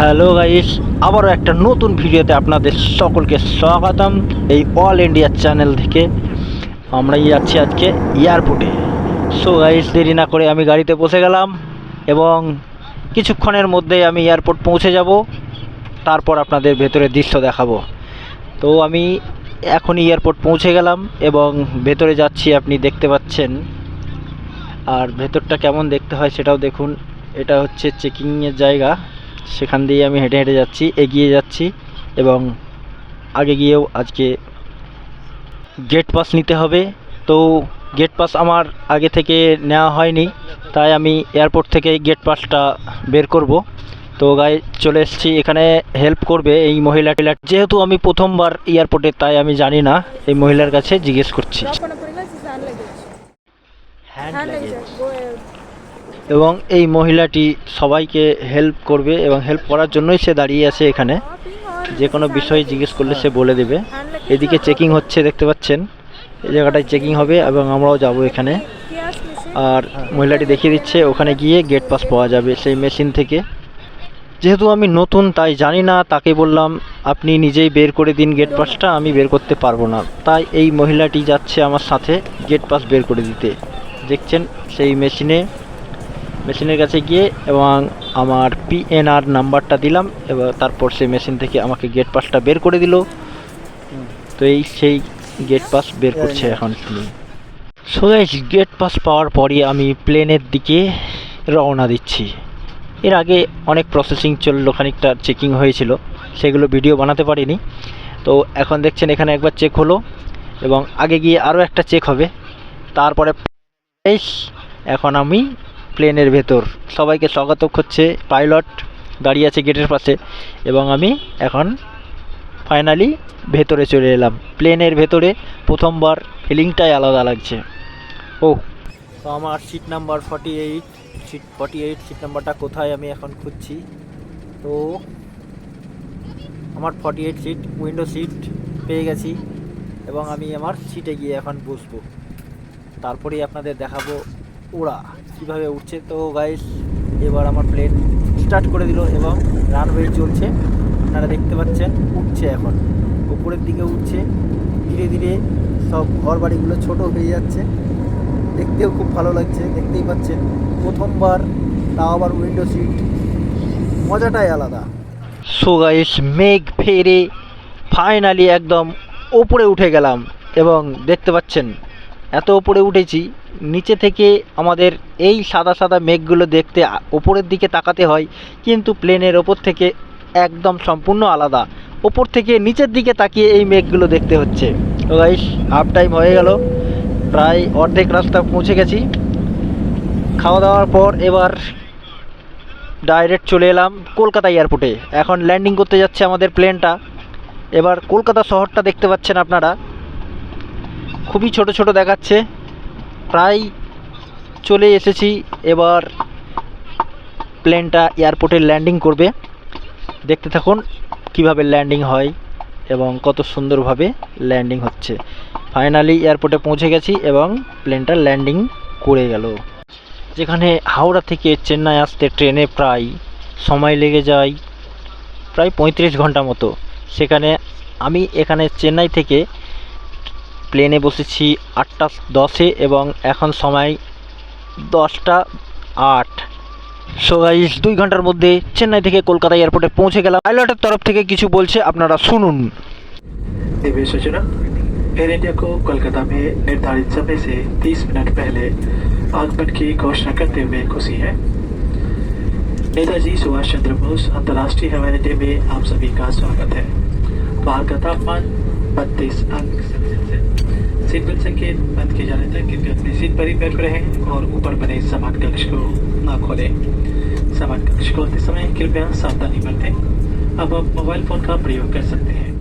Hello guys, আবারও একটা নতুন ভিডিওতে আপনাদের সকলকে স্বাগতম এই অল ইন্ডিয়া চ্যানেল থেকে। আমরা যাচ্ছি আজকে এয়ারপোর্টে। সো গাইস, দেরি না করে আমি গাড়িতে বসে গেলাম এবং কিছুক্ষণের মধ্যেই আমি এয়ারপোর্ট পৌঁছে যাব। তারপর আপনাদের ভেতরে দৃশ্য দেখাবো। তো আমি এখনই এয়ারপোর্ট পৌঁছে গেলাম এবং ভেতরে যাচ্ছি, আপনি দেখতে পাচ্ছেন। আর ভেতরটা কেমন দেখতে হয় সেটাও দেখুন। এটা হচ্ছে চেকিংয়ের জায়গা। সেখান দিয়ে আমি হেঁটে হেঁটে যাচ্ছি এগিয়ে যাচ্ছি এবং আগে গিয়েও আজকে গেট পাস নিতে হবে তো গেট পাস আমার আগে থেকে নেওয়া হয়নি তাই আমি এয়ারপোর্ট থেকে গেট পাসটা বের করব তো গায়ে চলে এসেছি এখানে হেল্প করবে এই মহিলাটি যেহেতু আমি প্রথমবার এয়ারপোর্টে তাই আমি জানি না এই মহিলার কাছে জিজ্ঞেস করছি. Hand ahead. এবং এই মহিলাটি সবাইকে হেল্প করবে এবং হেল্প করার জন্যই সে দাঁড়িয়ে আছে এখানে। যে কোনো বিষয়ে জিজ্ঞেস করলে সে বলে দেবে। এদিকে চেকিং হচ্ছে, দেখতে পাচ্ছেন। এই জায়গাটায় চেকিং হবে এবং আমরাও যাব এখানে। আর মহিলাটি দেখিয়ে দিচ্ছে, ওখানে গিয়ে গেট পাস পাওয়া যাবে সেই মেশিন থেকে। যেহেতু আমি নতুন, তাই জানি না, তাকে বললাম, আপনি নিজেই বের করে দিন গেট পাসটা আমি বের করতে পারব না। তাই এই মহিলাটি যাচ্ছে আমার সাথে গেট পাস বের করে দিতে। দেখছেন, সেই মেশিনে মেশিনের কাছে গিয়ে এবং আমার পিএনআর নাম্বারটা দিলাম এবং তারপর সেই মেশিন থেকে আমাকে গেট পাসটা বের করে দিল। তো এই সেই গেট পাস বের করছে এখন সো গেট পাস পাওয়ার পরই আমি প্লেনের দিকে রওনা দিচ্ছি। এর আগে অনেক প্রসেসিং চলল খানিকটা চেকিং হয়েছিল সেগুলো ভিডিও বানাতে পারিনি। তো এখন দেখছেন এখানে একবার চেক হলো এবং আগে গিয়ে আরও একটা চেক হবে। তারপরে এখন আমি প্লেনের ভেতর। সবাইকে স্বাগত করছে পাইলট দাঁড়িয়ে আছে গেটের পাশে এবং আমি এখন ফাইনালি ভেতরে চলে এলাম। প্লেনের ভেতরে প্রথমবার ফিলিংটাই আলাদা লাগছে। ও, তো আমার seat number forty eight seat forty eight seat নাম্বারটা কোথায় আমি এখন খুঁজছি? তো আমার forty eight seat window seat পেয়ে গেছি এবং আমি আমার সিটে গিয়ে এখন বসবো। তারপরেই আপনাদের দেখাবো ওরা। কীভাবে উঠছে? তো গাইস এবার আমার প্লেন স্টার্ট করে দিল এবং রানওয়ে চলছে। আপনারা দেখতে পাচ্ছেন, উঠছে এখন। উপরের দিকে উঠছে। ধীরে ধীরে সব ঘর বাড়িগুলো ছোট হয়ে যাচ্ছে। দেখতেও খুব ভালো লাগছে, দেখতেই পাচ্ছেন। প্রথমবার তাও আবার উইন্ডো সিট মজাটাই আলাদা। সো গাইস মেঘ ফেরে ফাইনালি একদম ওপরে উঠে গেলাম এবং দেখতে পাচ্ছেন এত ওপরে উঠেছি, নিচে থেকে আমাদের এই সাদা সাদা মেঘগুলো দেখতে ওপরের দিকে তাকাতে হয়, কিন্তু প্লেনের ওপর থেকে একদম সম্পূর্ণ আলাদা। ওপর থেকে নিচের দিকে তাকিয়ে এই মেঘগুলো দেখতে হচ্ছে। তো গাইস হাফ টাইম হয়ে গেল। প্রায় অর্ধেক রাস্তা পৌঁছে গেছি। খাওয়া দাওয়ার পর এবার ডাইরেক্ট চলে এলাম কলকাতা এয়ারপোর্টে এখন ল্যান্ডিং করতে যাচ্ছে আমাদের প্লেনটা এবার কলকাতা শহরটা দেখতে পাচ্ছেন আপনারা। খুবই ছোট ছোট দেখাচ্ছে। প্রায় চলে এসেছি, এবার প্লেনটা এয়ারপোর্টে ল্যান্ডিং করবে। দেখতে থাকুন কীভাবে ল্যান্ডিং হয় এবং কত সুন্দরভাবে ল্যান্ডিং হচ্ছে। ফাইনালি এয়ারপোর্টে পৌঁছে গেছি এবং প্লেনটা ল্যান্ডিং করে গেল। যেখানে হাওড়া থেকে চেন্নাই আসতে ট্রেনে প্রায় সময় লেগে যায়, প্রায় পঁয়ত্রিশ ঘণ্টা মতো। সেখানে আমি এখানে চেন্নাই থেকে প্লেনে বসেছি আটটা দশে এবং এখন সময় দশটা আট সো গাইস দুই ঘন্টার মধ্যে চেন্নাই থেকে কলকাতা এয়ারপোর্টে পৌঁছে গেলাম পাইলটের তরফ থেকে কিছু বলছে আপনারা শুনুন दिव्य सूचना एयर इंडिया को कोलकाता में निर्धारित समय से 30 मिनट पहले आगमन की घोषणा करते हुए खुशी है नेताजी सुभाष चंद्र बोस अंतर्राष्ट्रीय हवाई अड्डे में आप सभी का स्वागत है बाहर का तापमान बत्तीस अंक। सीट बेल्ट संकेत बंद किए जाने तक कृपया अपनी सीट पर ही बैठ रहे और ऊपर बने समान कक्ष को ना खोलें। समान कक्ष खोलते समय कृपया सावधानी बरतें। अब आप मोबाइल फ़ोन का प्रयोग कर सकते हैं।